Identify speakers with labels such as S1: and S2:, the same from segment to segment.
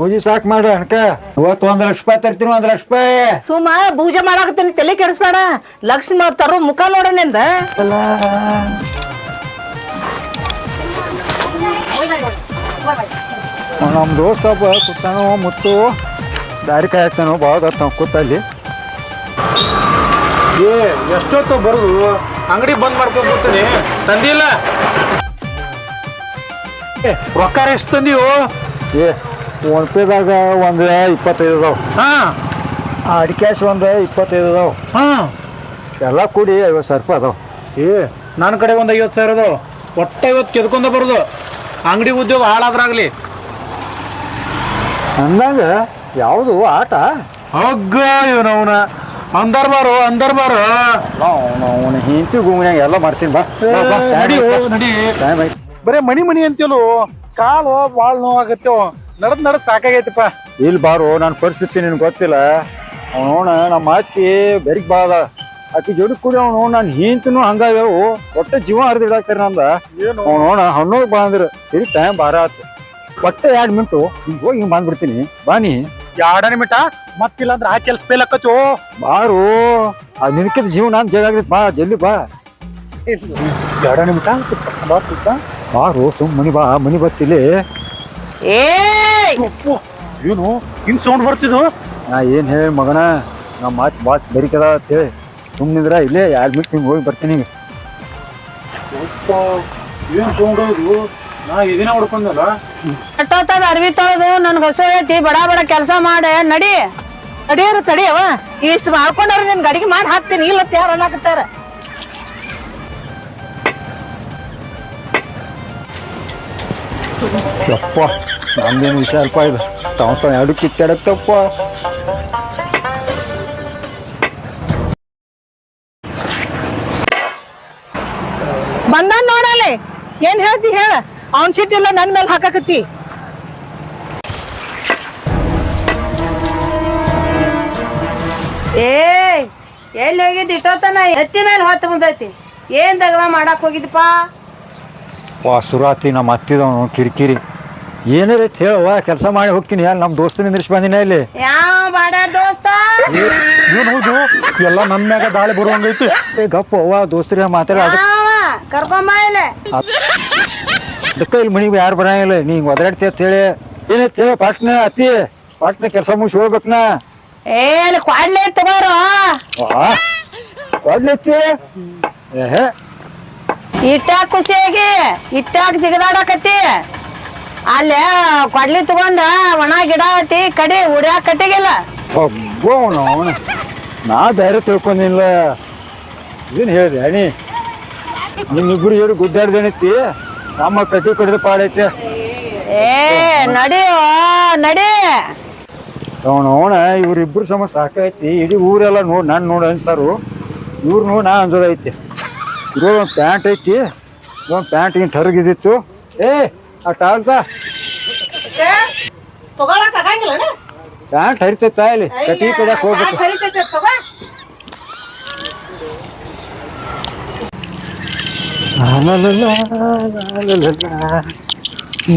S1: ಪೂಜೆ ಸಾಕು ಮಾಡ ಅನ್ಕ ಇವತ್ತು ಒಂದ್ ಲಕ್ಷ ರೂಪಾಯಿ ತರ್ತೀನಿ ಒಂದ್ ಲಕ್ಷ ರೂಪಾಯಿ.
S2: ಸುಮ್ಮ ಪೂಜೆ ಮಾಡಾಕತ್ತೀನಿ ತಲೆ ಕೆಡಿಸ್ಬೇಡ. ಲಕ್ಷ್ಮಿ ತರೋ ಮುಖ ನೋಡೋಣೆಂದ
S1: ನಮ್ಮ ದೋಸ್ತ ಒಬ್ಬ ಕೂತಾನೋ ಮುತ್ತು. ದಾರಿ ಕಾಯ್ತಾನೋ ಭಾಳ ಬರ್ತಾವ ಕೂತಲ್ಲಿ
S3: ಏ ಎಷ್ಟೊತ್ತು ಬರುದು? ಅಂಗಡಿ ಬಂದ್ ಮಾಡ್ಕೊಂಡ್ಬಿಡ್ತೀನಿ ತಂದಿಲ್ಲ. ಏ, ರೊಕ್ಕ ಎಷ್ಟು ತಂದೀವು
S1: ಏ ಫೋನ್ ಪೇದಾಗ ಒಂದು ಇಪ್ಪತ್ತೈದು ಅದಾವ
S3: ಹಾಂ
S1: ಆಡಿ ಕ್ಯಾಶ್ ಒಂದು ಇಪ್ಪತ್ತೈದು ಅದಾವ
S3: ಹಾಂ.
S1: ಎಲ್ಲ ಕೂಡಿ ಐವತ್ತು ಸಾವಿರ ರೂಪಾಯಿ ಅದಾವ.
S3: ಏ ನನ್ನ ಕಡೆ ಒಂದು ಐವತ್ತು ಸಾವಿರ ಅದಾವ. ಒಟ್ಟು ಐವತ್ತು ಕೆದ್ಕೊಂಡ ಬರೋದು. ಅಂಗಡಿ ಉದ್ಯೋಗ ಹಾಳಾದ್ರಾಗಲಿ.
S1: ಅಂದಂಗ ಯಾವುದು ಆಟ?
S3: ಹಗ್ಗ ಇವನವನ ಅಂದರ್ ಬಾರು ಅಂದರ್ ಬಾರು.
S1: ಅವನ ಹಿಂತಿ ಗುಮ್ನ್ಯಾಗ ಎಲ್ಲ ಮಾಡ್ತೀನಿ ಬಾ.
S3: ನಡಿ ನಡಿ. ಬರೇ ಮನಿ ಮನಿ ಅಂತೀವಲ್ಲ ಕಾಲು ಭಾಳ ನೋವಾಗತ್ತೇವ ನಡದ್ ನಡದ್ ಸಾಕಾಗೈತಿಪ್ಪ.
S1: ಇಲ್ಲಿ ಬಾರು ನನ್ನ ಪರಿಸ್ಥಿತಿ ನಿನ್ಗೆ ಗೊತ್ತಿಲ್ಲ. ಅವನೋಣ ನಮ್ಮ ಅತ್ತಿ ಬೆರಿಗ್ ಬಾದ ಅಕ್ಕಿ ಜೋಡಿ ಕೂಡಿ ಅವನು ನಾನು ಹೀಂತನು ಹಂಗಾಗ್ಯಾವು ಒಟ್ಟೆ ಜೀವ ಹರಿದಿಡಾಕ್ತಾರೆ ನಂದ.
S3: ಏನು?
S1: ಅವನೋಣ ಹಣ್ಣೋಗ್ ಬಾ ಅಂದ್ರೆ. ಟೈಮ್ ಬಾರ ಆತು. ಒಟ್ಟೆ ಎರಡು ಮಿಂಟು ಹಿಂಗೆ ಹೋಗಿ ಹಿಂಗೆ ಬಂದ್ಬಿಡ್ತೀನಿ. ಬಾನಿ
S3: ಎರಡನೇ ನಿಮಿಟ ಮತ್ತಿಲ್ಲ ಅಂದ್ರೆ ಆ ಕೆಲ್ಸ ಫೇಲ್ ಆಕತ್ತೋ
S1: ಬಾರು ಆ ನಿನ್ಕಿದ ಜೀವ ನಾನು ಜಗಾಗ್ತೈತಿ ಬಾ ಜಲ್ದಿ ಬಾ.
S3: ಎರಡನೇ ನಿಮಿಟ
S1: ಬಾರು ಸುಮ್ ಮನಿ ಬಾ ಮನಿ ಬತ್ತಿಲ್ಲ
S2: ಏ
S3: ಏನು? ಹಿಂಗ್ ಸೌಂಡ್ ಬರ್ತಿದ್ದು
S1: ನಾ ಏನು ಹೇಳಿ ಮಗನ? ನಮ್ಮ ಮಾತು ಬಾತ್ ಬರಿಕದ ಅಂತೇಳಿ ಸುಮ್ಮನಿದ್ರ ಇಲ್ಲೇ ಎರಡು ಮಿನಿಟ್ ಹಿಂಗೆ ಹೋಗಿ ಬರ್ತೀನಿ ಈಗ.
S3: ಏನ್ ಸೌಂಡ್ ಇದು ನಾ ಇದನ್ನ ಹೊಡ್ಕೊಂಡಲ್ಲ.
S2: ಅಟ್ಟೋತದ ಅರ್ವಿ ತೊಳೆದು ನನ್ಗೆ ಹೊಸ ಐತಿ ಬಡ ಬಡ ಕೆಲಸ ಮಾಡೆ ನಡಿ. ತಡಿಯರು ತಡಿಯವ ಇಷ್ಟು ಮಾಡ್ಕೊಂಡವ್ರು ನಿನ್ ಗಡಿಗೆ ಮಾಡಿ ಹಾಕ್ತೀನಿ ಇಲ್ಲ ಯಾರು ಅನ್ನಕತ್ತಾರ?
S1: ಯಪ್ಪ. ನಮ್ದೇನು ವಿಷಯ ಅಲ್ಪ ಇದು ತಾವ್ ತಾವ್ ಎರಡು ಕಿತ್ತಾಡತ್ತಪ್ಪ
S2: ಬಂದಾನ ನೋಡಲೆ ಏನ್ ಹೇಳ್ತಿ ಹೇಳ? ಅವನ್ ಸಿಟ್ಟಿಲ್ಲ ನನ್ ಮೇಲೆ ಹಾಕಾಕತ್ತಿ. ಏ ಎಲ್ಲಿ ಹೋಗಿದ್ದು? ಇಟ್ಟೋತನ ಎತ್ತಿ ಮೇಲೆ ಹೊತ್ತು ಮುಂದೈತಿ. ಏನ್ ದಗದ ಮಾಡಕ್ ಹೋಗಿದ್ದಪ್ಪ
S1: ವಾ ಸುರಾತಿ ನಮ್ಮ ಹತ್ತಿದವನು ಕಿರಿಕಿರಿ. ಏನಾರ ಐತಿ ಹೇಳವ್ವ ಕೆಲಸ ಮಾಡಿ ಹೋಗ್ತೀನಿ. ಅಲ್ಲಿ ನಮ್ಮ ದೋಸ್ತ ನಿಂದ್ರಿಸಿ ಬಂದಿನ ಇಲ್ಲಿ?
S2: ಯಾವ ಬಾಡ ದೋಸ್ತ?
S3: ಏನ್ ಹೌದು? ಎಲ್ಲ ನನ್ನ ಮ್ಯಾಗ ದಾಳಿ ಬರುವಂಗೈತಿ.
S1: ಏ ಗಪ್ಪ ಅವ್ವ ದೋಸ್ತ್ರಿಗೆ ಮಾತಾಡ.
S2: ಯಾವ? ಕರ್ಕೊಂಬ ಇಲ್ಲಿ.
S1: ಅದಕ್ಕೆ ಇಲ್ಲಿ ಮನಿಗೆ ಯಾರು ಬರಂಗಿಲ್ಲ ನೀ ಹಿಂಗ್ ಒದರಾಡ್ತಿ ಅಂತ ಹೇಳಿ. ಏನೈತಿ ತೇ ಪಾಟ್ನ ಅತ್ತಿ. ಪಾಟ್ನ ಕೆಲಸ ಮುಗಿಸಿ ಹೋಗ್ಬೇಕನ?
S2: ಏ ಅಲ್ಲಿ ಕ್ವಾಡ್ಲೆ ತಗೋರು.
S1: ಕೊಡ್ಲೈತಿ ಏಹೇ.
S2: ಇಟ್ಟಾಗ ಖುಷಿಯಾಗಿ ಇಟ್ಟಾಗ ಜಿಗದಾಡಕತ್ತಿ. ಅಲ್ಲೇ ಕೊಡ್ಲಿ ತಗೊಂಡ ಒಣ ಗಿಡ ಐತಿ ಕಡಿ ಉಡ್ಯಾಕ ಕಟ್ಟಿಗಿಲ್ಲ.
S1: ನಾ ಧೈರ್ಯ ತಿಳ್ಕೊಂಡಿಲ್ಲ. ಇದನ್ನ ಹೇಳಿದೆ ಅಣಿ ನಿಮ್ಮಿಬ್ರು ಹೇಳಿ ಗುದ್ದಾಡ್ದೇನೈತಿ? ನಮ್ಮ ಕಟ್ಟಿ ಕಡಿದ ಪಾಡೈತೆ.
S2: ಏ ನಡಿ ನಡಿ.
S1: ಅವನು ಅವನ ಇವ್ರಿಬ್ರು ಸಮ ಸಾಕೈತಿ. ಇಡೀ ಊರೆಲ್ಲ ನೋಡಿ ನಾನು ನೋಡಿ ಅನ್ಸ್ತಾರು. ಇವ್ರು ನೋಡಿ ನಾ ಅನ್ಸೋದೈತಿ. ಒಂದು ಪ್ಯಾಂಟ್ ಐತಿ. ಒಂದು ಪ್ಯಾಂಟ್ ಹಿಂಗೆ ಟರ್ಗಿದಿತ್ತು ಏ ಆ ಟಾಲ್ಕ
S2: ತಗೊಳಕ್ ಆಗಂಗಿಲ್ಲ
S1: ಪ್ಯಾಂಟ್ ಹರಿತೈತಾ ಇಲ್ಲಿ ಕಟ್ಟಿ ಕಡಿಯಕ್ಕೆ ಹೋಗ್ಬೇಕು.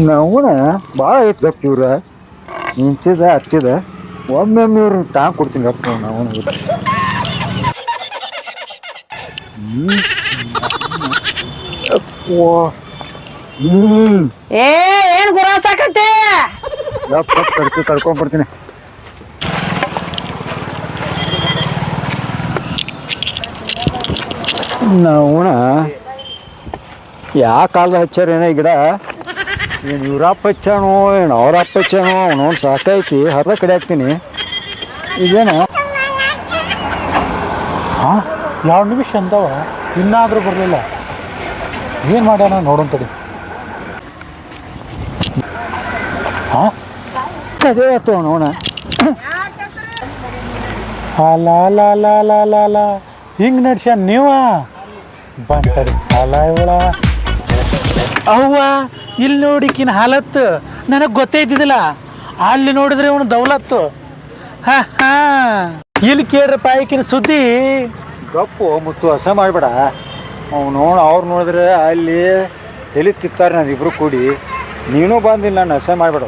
S1: ನವಣ ಭಾಳ ಐತಿ ದಪ್ಪ ಇವ್ರ ನಿಂತಿದ ಹತ್ತಿದ ಒಮ್ಮೊಮ್ಮೆ ಇವ್ರು ಟಾಂಗ್ ಕೊಡ್ತೀನಿ ಅಪ್ಪ ನಾವು ಹ್ಮ್
S2: ಏ ಏನ್ ಗುರ
S1: ಸಾಕತ್ತೆ? ಕರ್ಕೊಂಡ್ ಕಡ್ಕೊ ಯಾವ ನವಣ ಯಾ ಕಾಲದ ಹಚ್ಚಾರ ಏನ ಈ ಗಿಡ? ಏನು ಇವ್ರಪ್ಪ ಹಚ್ಚಾನೋ ಏನು ಅವ್ರಪ್ಪ ಹಚ್ಚಾನೋ ಅವನವ್ನು ಸಾಕೈತಿ ಹರ್ದ ಕಡೆ ಹಾಕ್ತೀನಿ. ಇದೇನು?
S3: ಯಾವ ನಿಮಿಷ ಅಂದವ? ಇನ್ನಾದ್ರೂ ಬರಲಿಲ್ಲ. ಏನ್ ಮಾಡ್ಯಾನ ನೋಡೋಣ ತಡಿ. ಹಾ?
S1: ಅದೇ ಆಯ್ತು ಅವನವನ
S3: ಅಲ ಅಲ ಅಲ ಅಲ ಅಲ ಅಲ ಹಿಂಗ್ ನೀವ? ಬಂತಡಿ ಅಲ ಇವಳ. ಅವ್ವ ಇಲ್ಲಿ ನೋಡಿಕಿನ ಹಾಲತ್ತು. ನನಗೆ ಗೊತ್ತೇ ಇದ್ದಿದ್ದಿಲ್ಲ. ಅಲ್ಲಿ ನೋಡಿದ್ರೆ ಇವನು ದೌಲತ್ತು. ಹಾ ಹಾ. ಇಲ್ಲಿ ಕೇಳ್ರಪ್ಪ ಈಕಿನ ಸುದ್ದಿ.
S1: ಗಪ್ಪು, ಮುತ್ತು ಹಸ ಮಾಡಬೇಡ. ಅವ್ನು ನೋಡ, ಅವ್ರು ನೋಡಿದ್ರೆ ಅಲ್ಲಿ ತಲೆ ತಿತ್ತಾರೆ ನಾನು ಇಬ್ರು ಕೂಡಿ. ನೀನು ಬಂದಿಲ್ಲ, ನಾನು ಹಸ ಮಾಡಬೇಡ.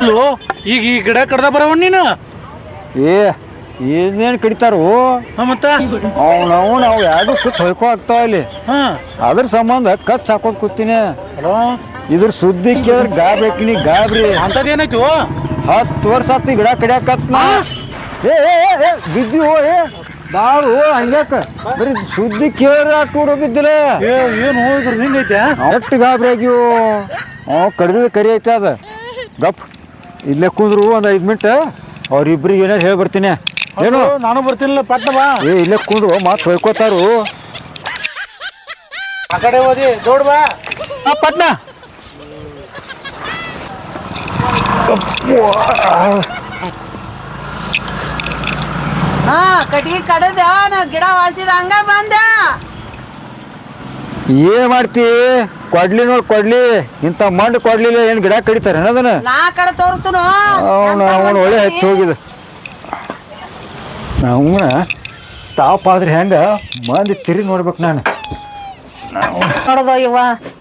S3: ಅಲ್ಲೋ ಈಗ ಈ ಗಿಡ ಕಡ್ದ ಬರವ ನೀನು?
S1: ಏ ಏನೇನು ಕಡಿತಾರು?
S3: ಮತ್ತ?
S1: ಅವ್ನವ್ ನಾವು ಯಾವುದು ಕುತ್ ಹೊಯ್ಕೋ ಆಗ್ತಾವ ಇಲ್ಲಿ.
S3: ಹಾ.
S1: ಅದ್ರ ಸಂಬಂಧ ಕಚ್ ಹಾಕೋದ್ ಕೂತೀನಿ. ಇದ್ರ ಸುದ್ದಿ ಕೇಳಿದ್ರೆ ನೀ ಗಾಬ್ರಿ.
S3: ಅಂತದೇನಾಯ್ತು? ಏನಾಯ್ತು
S1: ಹತ್ತು ವರ್ಷ ಆತು ಗಿಡ ಕಡಿಯಾಕತ್ ನಾ. ಏ ಏ, ಏ, ಏ ಓ ಏ. ಬಾಳು ಹಂಗ್ಯಾಕ? ಬರೀ ಸುದ್ದಿ ಕೇಳ್ರ ಟೂಡೋ ಬಿದ್ದಿಲ್ಲ
S3: ಏ ಏನು ಇದ್ರ ಹಿಂಗೈತೆ
S1: ಎಷ್ಟು ಗಾಬ್ರಿ ಆಗಿವು ಅವ್ ಕಡ್ದಿದ್ದು ಕರಿ ಐತೆ ಅದು. ಗಪ್. ಇಲ್ಲೇ ಕುಂದ್ರು ಒಂದು ಐದು ಮಿನಿಟ್ ಅವ್ರಿಬ್ರಿಗೆ ಏನಾರು ಹೇಳಿ ಬರ್ತೀನಿ. ಏನು?
S3: ನಾನು ಬರ್ತೀನಿಲ್ಲ ಪಟ್ನ ಬಾ.
S1: ಏ ಇಲ್ಲೇ ಕುಂದ್ರು ಮಾತು ಹೊಯ್ಕೋತಾರು
S3: ಆ ಕಡೆ ಹೋದಿ ದೊಡ್ಡ ಬಾ.
S1: ಆ ಪಟ್ನ.
S2: ಹಾ ಕಟ್ಗಿ ಕಡದ ನಾ ಗಿಡ ವಾಸಿದ ಹಂಗ ಬಂದ
S1: ಏನ್ ಮಾಡ್ತಿ? ಕೊಡ್ಲಿ ನೋಡ್ ಕೊಡ್ಲಿ. ಇಂತ ಮಂಡ್ ಕೊಡ್ಲಿಲ್ಲ ಏನ್ ಗಿಡ ಕಡಿತಾರೆ ಅದನ್ನ?
S2: ನಾ ಕಡೆ ತೋರಿಸ್ತನು
S1: ಅವನು ಅವನು ಒಳ್ಳೆ ಹಚ್ಚಿ ಹೋಗಿದ. ಅವನ ಟಾಪ್ ಆದ್ರೆ ಹೆಂಗ? ಮಂದಿ ತಿರಿ ನೋಡ್ಬೇಕು ನಾನು.
S2: ನೋಡೋದು ಇವ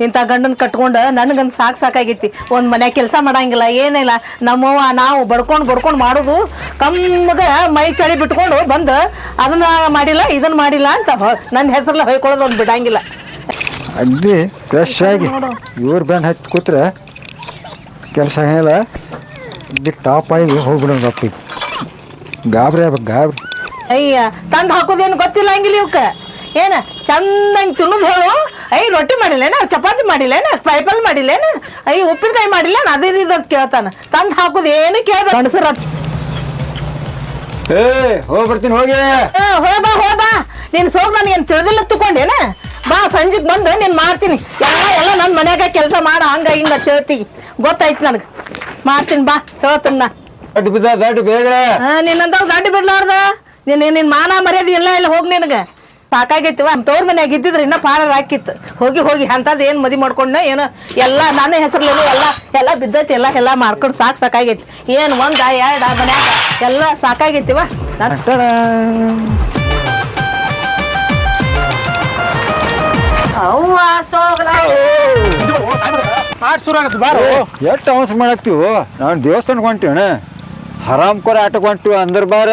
S2: ಇಂಥ ಗಂಡನ್ ಕಟ್ಕೊಂಡು ನನಗಂತ ಸಾಕು ಸಾಕಾಗೈತಿ. ಒಂದು ಮನೆ ಕೆಲಸ ಮಾಡಂಗಿಲ್ಲ ಏನಿಲ್ಲ. ನಮ್ಮವ್ವ ನಾವು ಬಡ್ಕೊಂಡು ಬಡ್ಕೊಂಡು ಮಾಡೋದು ಕಮ್ಮಗ ಮೈ ಚಳಿ ಬಿಟ್ಕೊಂಡು ಬಂದು ಅದನ್ನ ಮಾಡಿಲ್ಲ ಇದನ್ನ ಮಾಡಿಲ್ಲ ಅಂತ ನನ್ನ ಹೆಸರಲ್ಲ ಹೊಯ್ಕೊಳ್ಳೋದು ಒಂದು ಬಿಡಂಗಿಲ್ಲ.
S1: ಅಲ್ಲಿ ಫ್ರೆಶ್ ಆಗಿ ಇವ್ರ ಬ್ಯಾಂಡ್ ಹಚ್ಚಿ ಕೂತ್ರೆ ಕೆಲಸ ಏನಿಲ್ಲ ಇಲ್ಲಿ ಟಾಪ್ ಆಗಿ ಹೋಗ್ಬಿಡೋದು ಅಪ್ಪ. ಗಾಬರಿ ಆಗ್ಬೇಕು ಗಾಬರಿ.
S2: ಅಯ್ಯ ತಂದು ಹಾಕೋದೇನು ಗೊತ್ತಿಲ್ಲ ಹಂಗಿಲ್ಲ ಇವಕ್ಕೆ ಏನ ಚಂದಂಗೆ ತಿನ್ನೋದು ಹೇಳು. ಅಯ್ಯ ರೊಟ್ಟಿ ಮಾಡಿಲ್ಲೇನ ಚಪಾತಿ ಮಾಡಿಲ್ಲೇನ ಪೈಪಲ್ ಮಾಡಿಲ್ಲೇನ? ಅಯ್ಯ ಉಪ್ಪಿನಕಾಯಿ ಮಾಡಿಲ್ಲ ಅದೇ ರೀತಿ ಕೇಳ್ತಾನ. ತಂದು ಹಾಕೋದು ಏನು ಕೇಳ್ಬೇಕು ಗಂಡಸರ
S1: ಏ ಹೋಗಿ. ಹೋಗ್ಬಾ ಹೋಗಿ
S2: ಹೋ ಬಾ ಹೋ ಬಾ. ನೀನ್ ಸೋಗ್ ನನಗೇನು ತಿಳಿದಿಲ್ಲ ತಕೊಂಡೇನ ಬಾ ಸಂಜೆಗೆ ಬಂದು ನೀನು ಮಾಡ್ತೀನಿ. ಎಲ್ಲ ಎಲ್ಲ ನನ್ನ ಮನ್ಯಾಗ ಕೆಲಸ ಮಾಡ ಹಂಗ ಹಿಂಗ ಹೇಳ್ತಿ. ಗೊತ್ತಾಯ್ತು ನನಗೆ. ಮಾಡ್ತೀನಿ ಬಾ ಹೇಳ್ತೀನಿ ನಾ.
S1: ದಡ್ಡ ಬಿದ್ದ ದಡ್ಡ ಬೇಗ
S2: ನಿನ್ನಂತ ಗಡ್ಡಿ ಬಿಡ್ಲಾರ್ದ? ನಿನ್ನ ನಿನ್ನ ಮಾನ ಮರ್ಯಾದೆ ಇಲ್ಲ ಇಲ್ಲ ಹೋಗಿ ನಿನಗೆ. ಸಾಕಾಗೈತಿವ? ತವ್ರ ಮನ್ಯಾಗ ಇದ್ದಿದ್ರೆ ಇನ್ನ ಪಾರ ಹಾಕಿತ್ತು. ಹೋಗಿ ಹೋಗಿ ಅಂಥದ್ದು ಏನು ಮದಿ ಮಾಡ್ಕೊಂಡ ಏನು ಎಲ್ಲ ನನ್ನ ಹೆಸರು ಎಲ್ಲ ಎಲ್ಲ ಬಿದ್ದೈತಿ ಎಲ್ಲ ಎಲ್ಲ ಮಾಡ್ಕೊಂಡು ಸಾಕು ಸಾಕಾಗೈತಿ. ಏನು ಒಂದ ಎರಡ ಮನ್ಯಾಗ ಎಲ್ಲ ಸಾಕಾಗೈತಿವ? ನಾನು ಅವ್ವ ಸೋಗ್ಲ.
S3: ಆಟ ಶುರು ಆಗತ್ತೆ ಬಾರೋ.
S1: ಎಷ್ಟು ಅವಸ ಮಾಡಾಕ್ತಿವು ನಾನು ದೇವಸ್ಥಾನಕ್ಕೆ ಹೊಂಟಿವಣ ಹರಾಮ್ ಕೊರ ಆಟಕ್ಕೆ ಹೊಂಟಿವಿ ಅಂದ್ರ ಬಾರ.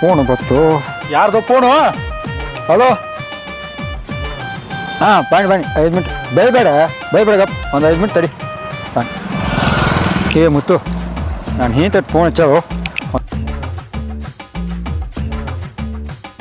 S1: ಫೋನ್ ಬತ್ತು
S3: ಯಾರ್ದು ಫೋನು
S1: ಹಲೋ. ಹಾಂ ಬಾಣಿ ಬಾಣಿ ಐದು ಮಿನಿಟ್ ಬೈಬೇಡ ಬೈಬೇಡ ಗಪ್. ಒಂದು ಐದು ಮಿನಿಟ್ ತಡಿ. ಏ ಮುತ್ತು. ನಾನು ಹಿಂಗೆ ಫೋನ್ ಹಚ್ಚವು